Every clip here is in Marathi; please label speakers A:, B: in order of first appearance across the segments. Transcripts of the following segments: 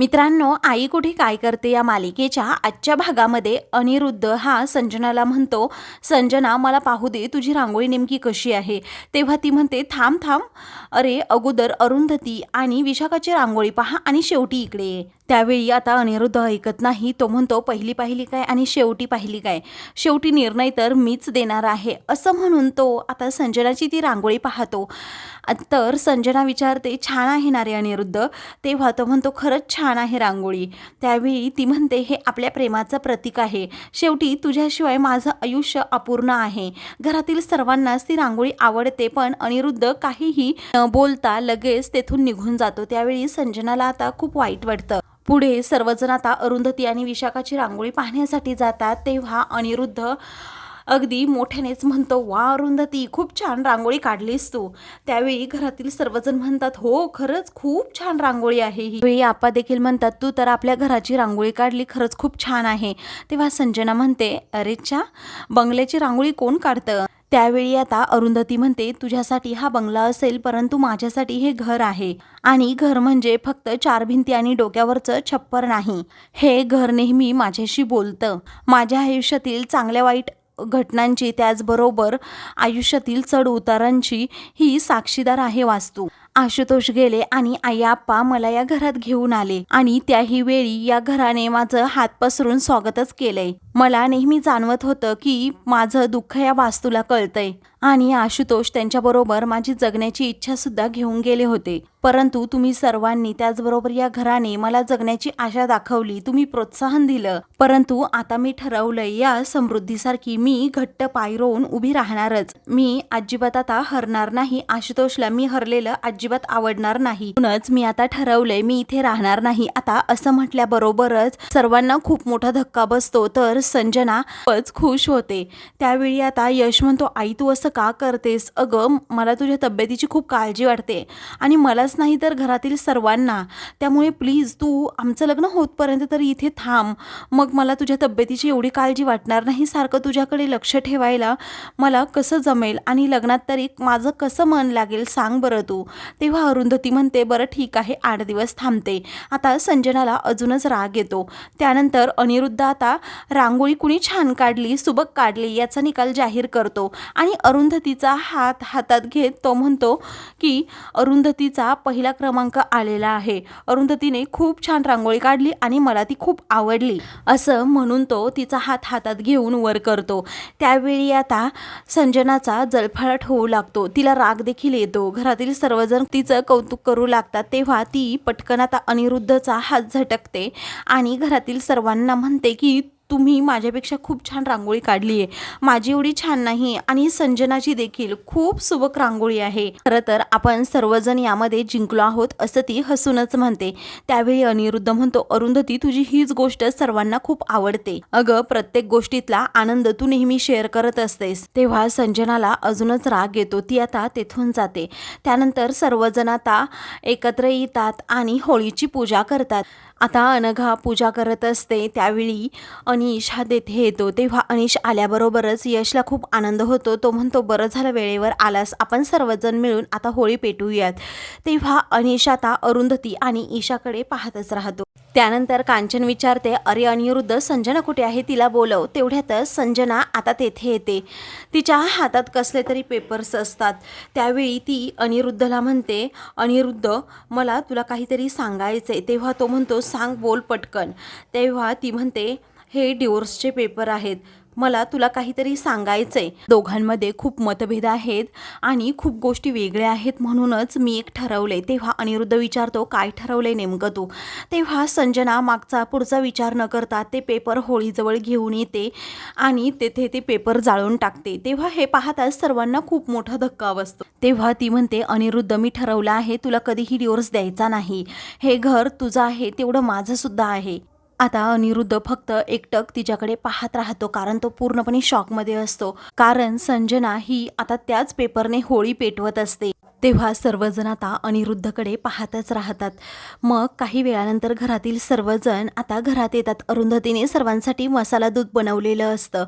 A: मित्रांनो आई कुठे काय करते या मालिकेच्या आजच्या भागामध्ये? अनिरुद्ध हा संजनाला म्हणतो संजना मला पाहू दे तुझी रांगोळी नेमकी कशी आहे? तेव्हा ती म्हणते थांब थांब. अरे अगोदर अरुंधती आणि विशाखाची रांगोळी पहा आणि शेवटी इकडे ये. त्यावेळी आता अनिरुद्ध ऐकत नाही तो म्हणतो पहिली पाहिली काय आणि शेवटी पाहिली काय? शेवटी निर्णय तर मीच देणार आहे. असं म्हणून तो आता संजनाची ती रांगोळी पाहतो. तर संजना विचारते छान आहे ना रे अनिरुद्ध? तेव्हा तो म्हणतो खरंच छान छान आहे रांगोळी. त्यावेळी ती म्हणते हे आपल्या प्रेमाचं प्रतीक आहे. शेवटी तुझ्याशिवाय माझं आयुष्य अपूर्ण आहे. घरातील सर्वांनाच ती रांगोळी आवडते पण अनिरुद्ध काहीही न बोलता लगेच तेथून निघून जातो. त्यावेळी संजनाला आता खूप वाईट वाटतं. पुढे सर्वजण आता अरुंधती आणि विशाखाची रांगोळी पाहण्यासाठी जातात. तेव्हा अनिरुद्ध अगदी मोठ्यानेच म्हणतो वा अरुंधती खूप छान रांगोळी काढलीस तू. त्यावेळी घरातील सर्वजण म्हणतात हो खरंच खूप छान रांगोळी आहे ही. वेळी आपा देखील म्हणतात तू तर आपल्या घराची रांगोळी काढली खरंच खूप छान आहे. तेव्हा संजना म्हणते अरेच्या बंगल्याची रांगोळी कोण काढतं? त्यावेळी आता अरुंधती म्हणते तुझ्यासाठी हा बंगला असेल परंतु माझ्यासाठी हे घर आहे. आणि घर म्हणजे फक्त चार भिंती आणि डोक्यावरचं छप्पर नाही. हे घर नेहमी माझ्याशी बोलतं. माझ्या आयुष्यातील चांगल्या वाईट घटनांची त्याचबरोबर आयुष्यातील चढ उतारांची ही साक्षीदार आहे वास्तू. आशुतोष गेले आणि आई आप्पा मला या घरात घेऊन आले आणि त्याही वेळी या घराने माझं हात पसरून स्वागतच केलंय. मला नेहमी जाणवत होतं की माझं दुःख या वास्तूला कळतंय आणि आशुतोष त्यांच्याबरोबर माझी जगण्याची इच्छा सुद्धा घेऊन गेले होते. परंतु तुम्ही सर्वांनी त्याचबरोबर या घराने मला जगण्याची आशा दाखवली तुम्ही प्रोत्साहन दिलं. परंतु आता मी ठरवलंय या समृद्धीसारखी मी घट्ट पायरोवून उभी राहणारच. मी अजिबात आता हरणार नाही. आशुतोषला मी हरलेलं अजिबात आवडणार नाही. म्हणूनच मी आता ठरवलंय मी इथे राहणार नाही. आता असं म्हटल्याबरोबरच सर्वांना खूप मोठा धक्का बसतो. तर संजना खूपच खुश होते. त्यावेळी आता यश म्हणतो आई तू असं का करतेस? अगं मला तुझ्या तब्येतीची खूप काळजी वाटते आणि मलाच नाही तर घरातील सर्वांना. त्यामुळे प्लीज तू आमचं लग्न होतपर्यंत तरी इथे थांब. मग मला तुझ्या तब्येतीची एवढी काळजी वाटणार नाही सारखं तुझ्याकडे लक्ष ठेवायला मला कसं जमेल आणि लग्नात तरी माझं कसं मन लागेल सांग बरं तू. तेव्हा अरुंधती म्हणते बरं ठीक आहे आठ दिवस थांबते. आता संजनाला अजूनच राग येतो. त्यानंतर अनिरुद्ध आता रांगोळी कुणी छान काढली सुबक काढली याचा निकाल जाहीर करतो. आणि अरुंधतीचा हात हातात घेत तो म्हणतो की अरुंधतीचा पहिला क्रमांक आलेला आहे. अरुंधतीने खूप छान रांगोळी काढली आणि मला ती खूप आवडली. असं म्हणून तो तिचा हात हातात घेऊन वर करतो. त्यावेळी आता संजनाचा जळफळाट होऊ लागतो. तिला राग देखील येतो. घरातील सर्वजण तिचं कौतुक करू लागतात तेव्हा ती पटकन आता अनिरुद्धचा हात झटकते आणि घरातील सर्वांना म्हणते की तुम्ही माझ्यापेक्षा खूप छान रांगोळी काढली आहे. माझी एवढी छान नाही आणि संजनाची देखील खूप सुबक रांगोळी आहे. खरं तर आपण सर्वजण यामध्ये जिंकलो आहोत असं ती हसूनच म्हणते. त्यावेळी अनिरुद्ध म्हणतो अरुंधती तुझी हीच गोष्ट सर्वांना खूप आवडते. अगं प्रत्येक गोष्टीतला आनंद तू नेहमी शेअर करत असतेस. तेव्हा संजनाला अजूनच राग येतो ती आता तेथून जाते. त्यानंतर सर्वजण आता एकत्र येतात आणि होळीची पूजा करतात. आता अनघा पूजा करत असते. त्यावेळी अनिश हा तेथे येतो. तेव्हा अनिश आल्याबरोबरच यशला खूप आनंद होतो. तो म्हणतो बरं झालं वेळेवर आलास. आपण सर्वजण मिळून आता होळी पेटवूयात तेव्हा अनिश आता अरुंधती आणि ईशाकडे पाहतच राहतो. त्यानंतर कांचन विचारते अरे अनिरुद्ध संजना कुठे आहे? तिला बोलव. तेवढ्यातच संजना आता तेथे येते. तिच्या हातात कसले तरी पेपर्स असतात. त्यावेळी ती अनिरुद्धला म्हणते अनिरुद्ध मला तुला काहीतरी सांगायचं आहे तेव्हा तो म्हणतो सांग बोल पटकन. तेव्हा ती म्हणते हे डिवोर्सचे पेपर आहेत. मला तुला काहीतरी सांगायचं आहे दोघांमध्ये खूप मतभेद आहेत आणि खूप गोष्टी वेगळ्या आहेत म्हणूनच मी एक ठरवलंय. तेव्हा अनिरुद्ध विचारतो काय ठरवलंय नेमकं तू? तेव्हा संजना मागचा पुढचा विचार न करता ते पेपर होळीजवळ घेऊन येते आणि तेथे ते पेपर जाळून टाकते. तेव्हा हे पाहताच सर्वांना खूप मोठा धक्का बसतो. तेव्हा ती म्हणते अनिरुद्ध मी ठरवलं आहे तुला कधीही डिवोर्स द्यायचा नाही. हे घर तुझं आहे तेवढं माझंसुद्धा आहे. आता अनिरुद्ध फक्त एकटक तिच्याकडे पाहत राहतो कारण तो पूर्णपणे शॉकमध्ये असतो. कारण संजना ही आता त्याच पेपरने होळी पेटवत असते. तेव्हा सर्वजण आता अनिरुद्धकडे पाहतच राहतात. मग काही वेळानंतर घरातील सर्वजण आता घरात येतात. अरुंधतीने सर्वांसाठी मसाला दूध बनवलेलं असतं.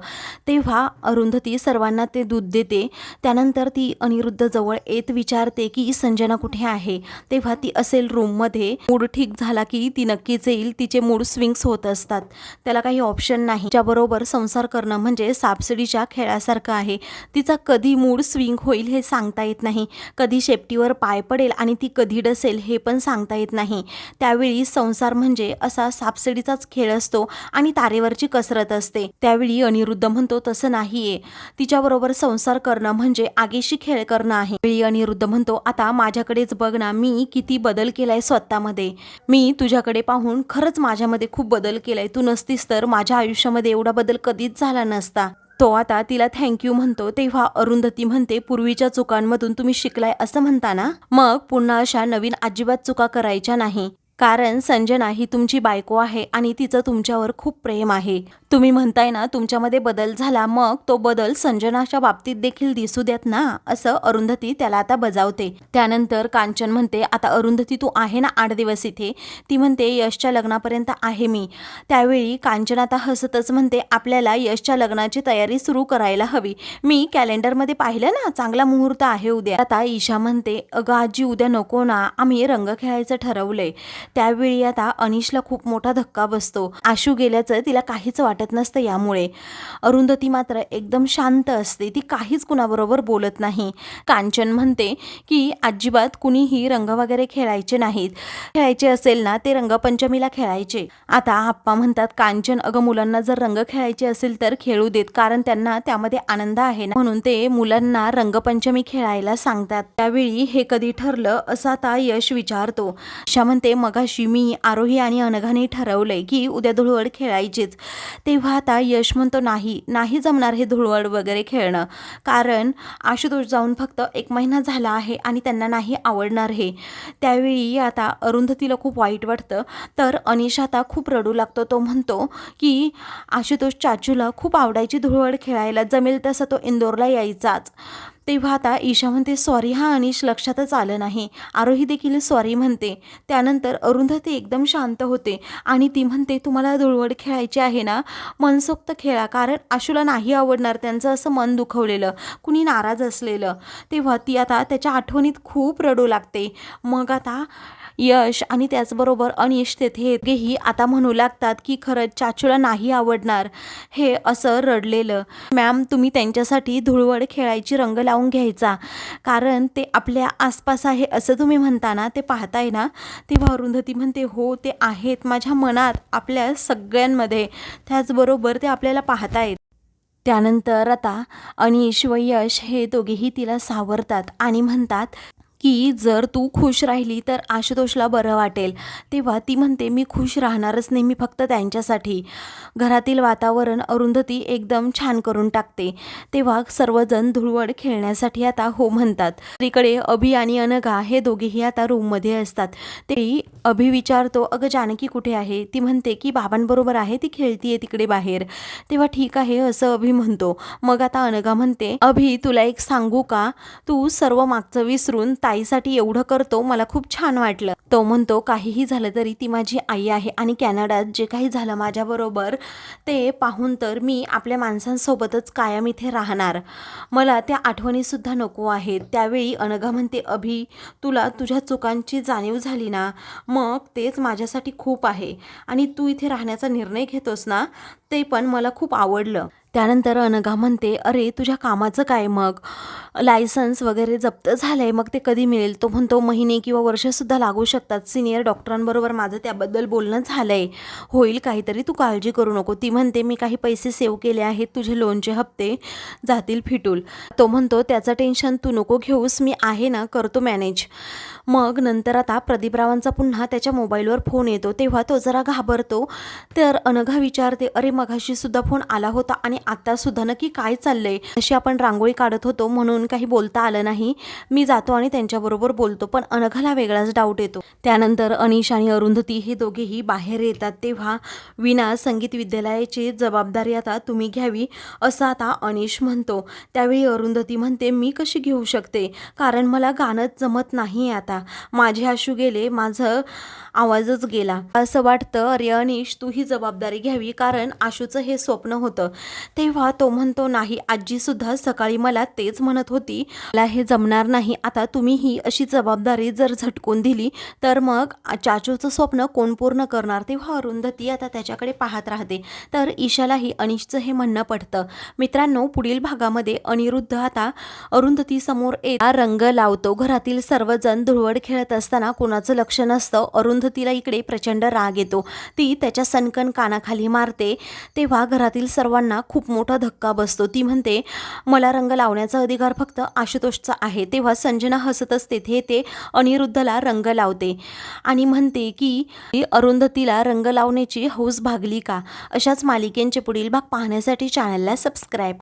A: तेव्हा अरुंधती सर्वांना ते दूध देते. त्यानंतर ती अनिरुद्ध जवळ येत विचारते की संजना कुठे आहे? तेव्हा ती असेल रूममध्ये मूड ठीक झाला की ती नक्कीच येईल. तिचे मूड स्विंग्स होत असतात. त्याला काही ऑप्शन नाही. ज्याबरोबर संसार करणं म्हणजे सापसिडीच्या खेळासारखं आहे. तिचा कधी मूड स्विंग होईल हे सांगता येत नाही. कधी शेपटीवर पाय पडेल आणि ती कधी डसेल हे पण सांगता येत नाही. त्यावेळी संसार म्हणजे असा सापसिडीचाच खेळ असतो आणि तारेवरची कसरत असते. त्यावेळी अनिरुद्ध म्हणतो तसं नाहीये. तिच्याबरोबर संसार करणं म्हणजे आगेशी खेळ करणं आहे. वेळी अनिरुद्ध म्हणतो आता माझ्याकडेच बघ ना मी किती बदल केलाय स्वतःमध्ये. मी तुझ्याकडे पाहून खरंच माझ्यामध्ये खूप बदल केलाय. तू नसतीस तर माझ्या आयुष्यामध्ये एवढा बदल कधीच झाला नसता. तो आता तिला थँक्यू म्हणतो. तेव्हा अरुंधती म्हणते पूर्वीच्या चुकांमधून तुम्ही शिकलाय असं म्हणताना? मग पुन्हा अशा नवीन अजिबात चुका करायच्या नाही. कारण संजना ही तुमची बायको आहे आणि तिचं तुमच्यावर खूप प्रेम आहे. तुम्ही म्हणताय ना तुमच्यामध्ये बदल झाला मग तो बदल संजनाच्या बाबतीत देखील दिसू देत ना असं अरुंधती त्याला आता बजावते. त्यानंतर कांचन म्हणते आता अरुंधती तू आहे ना आठ दिवस इथे? ती म्हणते यशच्या लग्नापर्यंत आहे मी. त्यावेळी कांचन आता हसतच म्हणते आपल्याला यशच्या लग्नाची तयारी सुरू करायला हवी. मी कॅलेंडरमध्ये पाहिलं ना चांगला मुहूर्त आहे उद्या. आता ईशा म्हणते अगं आजी उद्या नको ना आम्ही रंग खेळायचं ठरवलंय. त्यावेळी आता अनिशला खूप मोठा धक्का बसतो. आशू गेल्याचं तिला काहीच वाटत नसतं यामुळे. अरुंधती मात्र एकदम शांत असते. ती काहीच कुणाबरोबर बोलत नाही. कांचन म्हणते की अजिबात कुणीही रंग वगैरे खेळायचे नाहीत. खेळायचे असेल ना ते रंगपंचमीला खेळायचे. आता आप्पा म्हणतात कांचन अगं मुलांना जर रंग खेळायचे असेल तर खेळू देत कारण त्यांना त्यामध्ये आनंद आहे ना. म्हणून ते मुलांना रंगपंचमी खेळायला सांगतात. त्यावेळी हे कधी ठरलं असं आता यश विचारतो. अशा म्हणते मग अशी मी आरोही आणि अनघाने ठरवलंय की उद्या धुळवड खेळायचीच. तेव्हा आता यश म्हणतो नाही नाही जमणार हे धुळवड वगैरे खेळणं. कारण आशुतोष जाऊन फक्त एक महिना झाला आहे आणि त्यांना नाही आवडणार हे. त्यावेळी आता अरुंधतीला खूप वाईट वाटतं. तर अनिश आता खूप रडू लागतो. तो म्हणतो की आशुतोष चाचूला खूप आवडायची धुळवड खेळायला. जमेल तसं तो इंदोरला यायचाच. तेव्हा आता ईशा म्हणते सॉरी हा अनिश लक्षातच आलं नाही. आरोही देखील सॉरी म्हणते. त्यानंतर अरुंधती एकदम शांत होते आणि ती म्हणते तुम्हाला धुळवड खेळायची आहे ना? मनसोक्त खेळा कारण आशूला नाही आवडणार त्यांचं असं मन दुखवलेलं कुणी नाराज असलेलं. तेव्हा ती आता त्याच्या आठवणीत खूप रडू लागते. मग आता यश आणि त्याचबरोबर अनिश तेथे दोघेही आता म्हणू लागतात की खरंच चाचूला नाही आवडणार हे असं रडलेलं. मॅम तुम्ही त्यांच्यासाठी धुळवड खेळायची रंग लावून घ्यायचा. कारण ते आपल्या आसपास आहे असं तुम्ही म्हणता ना ते पाहताय ना? तेव्हा अरुंधती म्हणते हो ते आहेत माझ्या मनात आपल्या सगळ्यांमध्ये. त्याचबरोबर ते आपल्याला पाहतायत. त्यानंतर आता अनिश व यश हे दोघेही तिला सावरतात आणि म्हणतात की जर तू खुश राहिली तर आशुतोषला बरं वाटेल. तेव्हा ती म्हणते मी खुश राहणारच नाही मी फक्त त्यांच्यासाठी. घरातील वातावरण अरुंधती एकदम छान करून टाकते. तेव्हा सर्वजण धुळवड खेळण्यासाठी आता हो म्हणतात. इकडे अभि आणि अनघा हे दोघेही आता रूममध्ये असतात. ते अभि विचारतो अगं जानकी कुठे आहे? ती म्हणते की बाबांबरोबर आहे ती खेळतीये तिकडे बाहेर. तेव्हा ठीक आहे असं अभि म्हणतो. मग आता अनघा म्हणते अभि तुला एक सांगू का? तू सर्व मागचं विसरून ताईसाठी एवढं करतो मला खूप छान वाटलं. तो म्हणतो काहीही झालं तरी ती माझी आई आहे आणि कॅनडात जे काही झालं माझ्याबरोबर ते पाहून तर मी आपल्या माणसांसोबतच कायम इथे राहणार. मला त्या आठवणीसुद्धा नको आहेत. त्यावेळी अनघा म्हणते अभि तुला तुझ्या चुकांची जाणीव झाली ना? मग तेच माझ्यासाठी खूप आहे. आणि तू इथे राहण्याचा निर्णय घेतोस ना ते पण मला खूप आवडलं. त्यानंतर अनघा म्हणते अरे तुझ्या कामाचं काय मग? लायसन्स वगैरे जप्त झालं आहे मग ते कधी मिळेल? तो म्हणतो महिने किंवा वर्षसुद्धा लागू शकतात. सिनियर डॉक्टरांबरोबर माझं त्याबद्दल बोलणं झालं आहे होईल काहीतरी तू काळजी करू नको. ती म्हणते मी काही पैसे सेव्ह केले आहेत तुझे लोनचे हप्ते जातील फिटूल. तो म्हणतो त्याचं टेन्शन तू नको घेऊस मी आहे ना करतो मॅनेज. मग नंतर आता प्रदीपरावांचा पुन्हा त्याच्या मोबाईलवर फोन येतो. तेव्हा तो जरा घाबरतो. तर अनघा विचारते अरे मघाशीसुद्धा फोन आला होता आणि आता सुद्धा नक्की काय चाललंय? अशी आपण रांगोळी काढत होतो म्हणून काही बोलता आलं नाही. मी जातो आणि त्यांच्याबरोबर बोलतो पण अनघाला वेगळाच डाऊट येतो. त्यानंतर अनिश आणि अरुंधती हे दोघेही बाहेर येतात तेव्हा विना संगीत विद्यालयाची जबाबदारी आता तुम्ही घ्यावी असं आता अनिश म्हणतो. त्यावेळी अरुंधती म्हणते मी कशी घेऊ शकते? कारण मला गाणं जमत नाही आता. माझे आशू गेले माझं आवाजच गेला. असं वाटतं अरे अनिश तू ही जबाबदारी घ्यावी कारण आशूचं हे स्वप्न होतं. तेव्हा तो म्हणतो नाही आजीसुद्धा सकाळी मला तेच म्हणत होती. मला हे जमणार नाही. आता तुम्ही ही अशी जबाबदारी जर झटकून दिली तर मग चाचूचं स्वप्न कोण पूर्ण करणार? तेव्हा अरुंधती आता त्याच्याकडे पाहत राहते. तर ईशालाही अनिशचं हे म्हणणं पडतं. मित्रांनो पुढील भागामध्ये अनिरुद्ध आता अरुंधती समोर येत रंग लावतो. घरातील सर्वजण धुळवड खेळत असताना कोणाचं लक्ष नसतं. अरुंधतीला इकडे प्रचंड राग येतो. ती त्याच्या सनकन कानाखाली मारते. तेव्हा घरातील सर्वांना खूप खूप मोठा धक्का बसतो. ती म्हणते मला रंग लावण्याचा अधिकार फक्त आशुतोषचा आहे. तेव्हा संजना हसत असते ते ते अनिरुद्धला रंग लावते आणि म्हणते की अरुंधतीला रंग लावण्याची हौस भागली का? अशाच मालिकेंचे पुढील भाग पाहण्यासाठी चॅनलला सबस्क्राईब